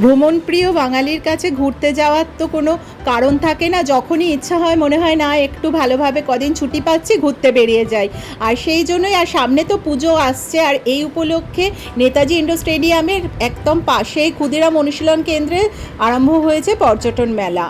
ভ্রমণপ্রিয় বাঙালির কাছে ঘুরতে যাওয়ার তো কোনো কারণ থাকে না। যখনই ইচ্ছা হয় মনে হয়, না, একটু ভালোভাবে কদিন ছুটি পাচ্ছি, ঘুরতে বেরিয়ে যাই। আর সেই জন্যই, আর সামনে তো পুজো আসছে, আর এই উপলক্ষে নেতাজি ইন্ডোর স্টেডিয়ামের একদম পাশেই ক্ষুদিরাম অনুশীলন কেন্দ্রে আরম্ভ হয়েছে পর্যটন মেলা।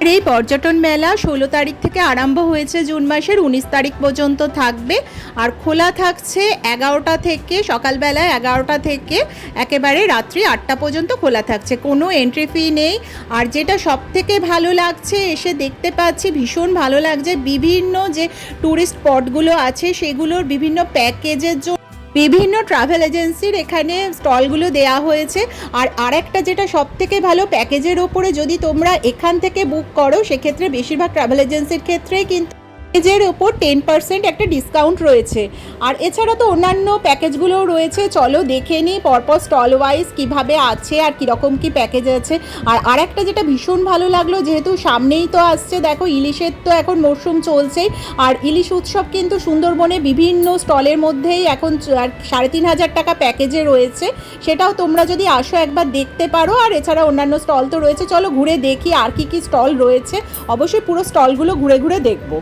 আর এই পর্যটন মেলা ষোলো তারিখ থেকে আরম্ভ হয়েছে জুন মাসের, উনিশ তারিখ পর্যন্ত থাকবে। আর খোলা থাকছে এগারোটা থেকে, সকালবেলা এগারোটা থেকে একেবারে রাত্রি আটটা পর্যন্ত খোলা থাকছে। কোনো এন্ট্রি ফি নেই। আর যেটা সব থেকে ভালো লাগছে, এসে দেখতে পাচ্ছি, ভীষণ ভালো লাগছে, বিভিন্ন যে ট্যুরিস্ট স্পটগুলো আছে, সেগুলোর বিভিন্ন প্যাকেজের জন্য বিভিন্ন ট্রাভেল এজেন্সির এখানে স্টলগুলো দেয়া হয়েছে। আর আরেকটা যেটা সব থেকে ভালো প্যাকেজের ওপরে যদি তোমরা এখান থেকে বুক করো, সেক্ষেত্রে বেশিরভাগ ট্রাভেল এজেন্সির ক্ষেত্রেই কিন্তু প্যাকেজের ওপর টেন পার্সেন্ট একটা ডিসকাউন্ট রয়েছে। আর এছাড়া তো অন্যান্য প্যাকেজগুলোও রয়েছে। চলো দেখে নিই পরপর স্টল ওয়াইজ কীভাবে আছে আর কীরকম কী প্যাকেজ আছে। আর আরেকটা যেটা ভীষণ ভালো লাগল, যেহেতু সামনেই তো আসছে, দেখো ইলিশের তো এখন মরশুম চলছেই। আর ইলিশ উৎসব কিন্তু সুন্দরবনে বিভিন্ন স্টলের মধ্যেই এখন সাড়ে তিন হাজার টাকা প্যাকেজে রয়েছে। সেটাও তোমরা যদি আসো একবার দেখতে পারো। আর এছাড়া অন্যান্য স্টল তো রয়েছে। চলো ঘুরে দেখি আর কি কি স্টল রয়েছে। অবশ্যই পুরো স্টলগুলো ঘুরে ঘুরে দেখব।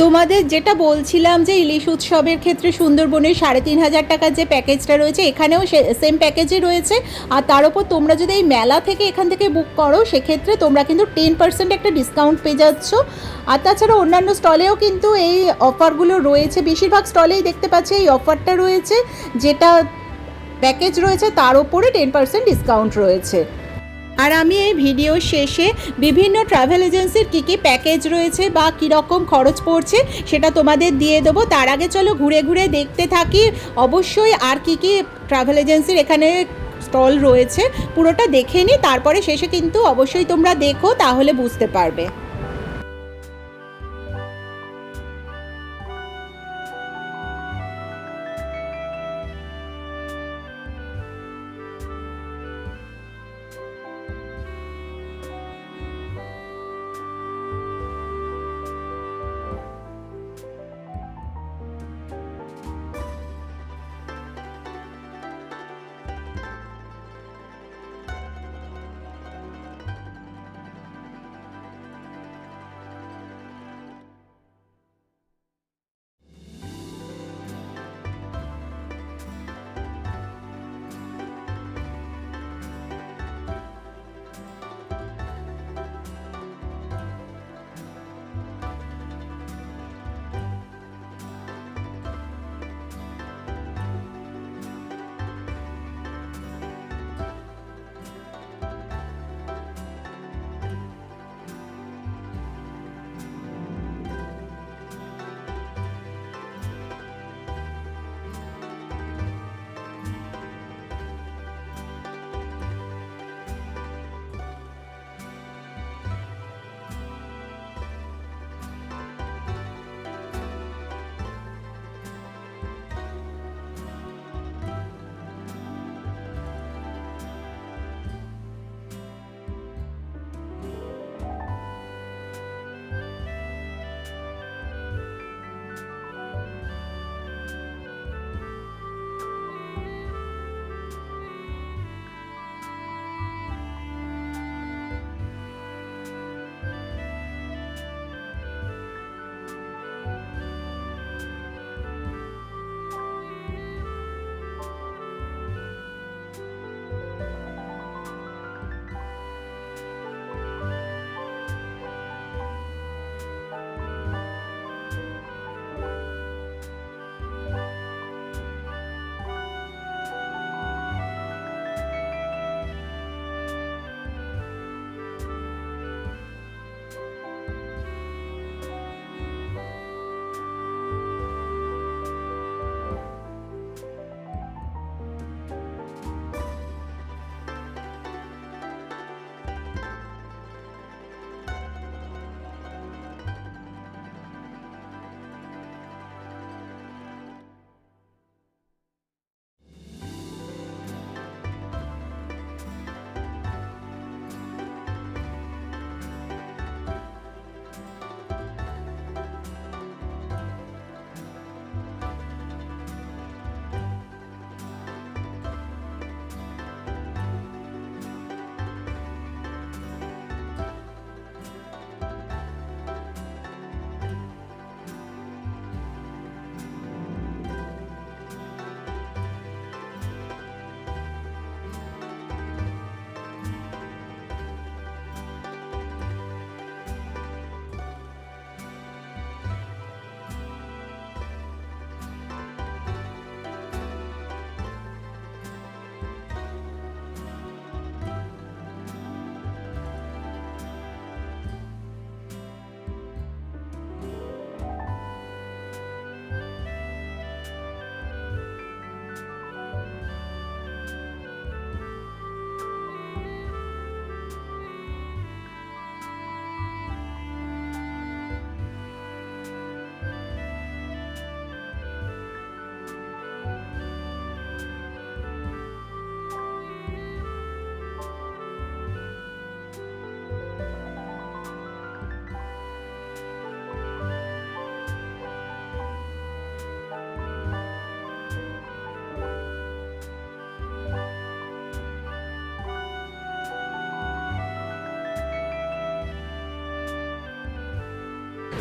তোমাদের যেটা বলছিলাম যে ইলিশ উৎসবের ক্ষেত্রে সুন্দরবনের সাড়ে তিন হাজার টাকার যে প্যাকেজটা রয়েছে, এখানেও সেম প্যাকেজই রয়েছে। আর তার উপর তোমরা যদি এই মেলা থেকে এখান থেকে বুক করো, সেক্ষেত্রে তোমরা কিন্তু টেন পার্সেন্ট একটা ডিসকাউন্ট পেয়ে যাচ্ছ। আর তাছাড়া অন্যান্য স্টলেও কিন্তু এই অফারগুলো রয়েছে। বেশিরভাগ স্টলেই দেখতে পাচ্ছি এই অফারটা রয়েছে, যেটা প্যাকেজ রয়েছে, তার ওপরে টেন পার্সেন্ট ডিসকাউন্ট রয়েছে। আর আমি এই ভিডিও শেষে বিভিন্ন ট্রাভেল এজেন্সির কী কী প্যাকেজ রয়েছে বা কীরকম খরচ পড়ছে সেটা তোমাদের দিয়ে দেবো। তার আগে চলো ঘুরে ঘুরে দেখতে থাকি। অবশ্যই আর কী কী ট্রাভেল এজেন্সির এখানে স্টল রয়েছে, পুরোটা দেখে নিই তারপরে শেষে কিন্তু অবশ্যই তোমরা দেখো, তাহলে বুঝতে পারবে।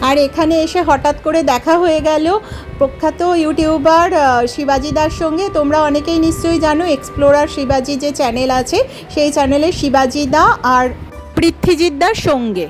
আর এখানে এসে হঠাৎ করে দেখা হয়ে গেল প্রখ্যাত ইউটিউবার শিবাজি দার সঙ্গে। তোমরা অনেকেই নিশ্চয়ই জানো এক্সপ্লোরার শিবাজি যে চ্যানেল আছে, সেই চ্যানেলে শিবাজি দা আর পৃথ্বীজিৎদার সঙ্গে।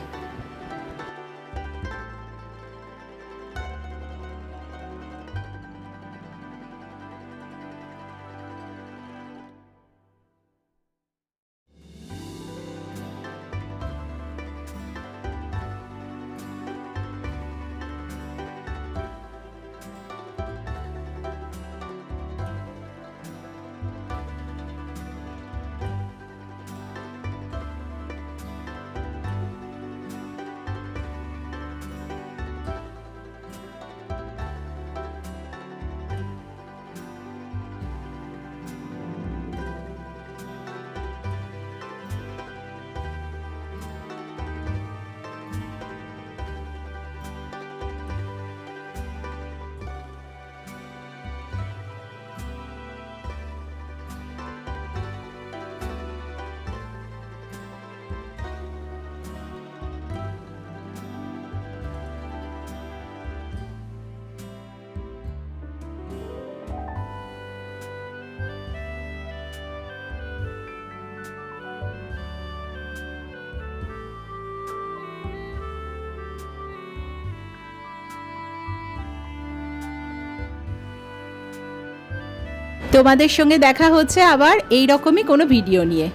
তোমাদের সঙ্গে দেখা হচ্ছে আবার এই রকমই কোনো ভিডিও নিয়ে।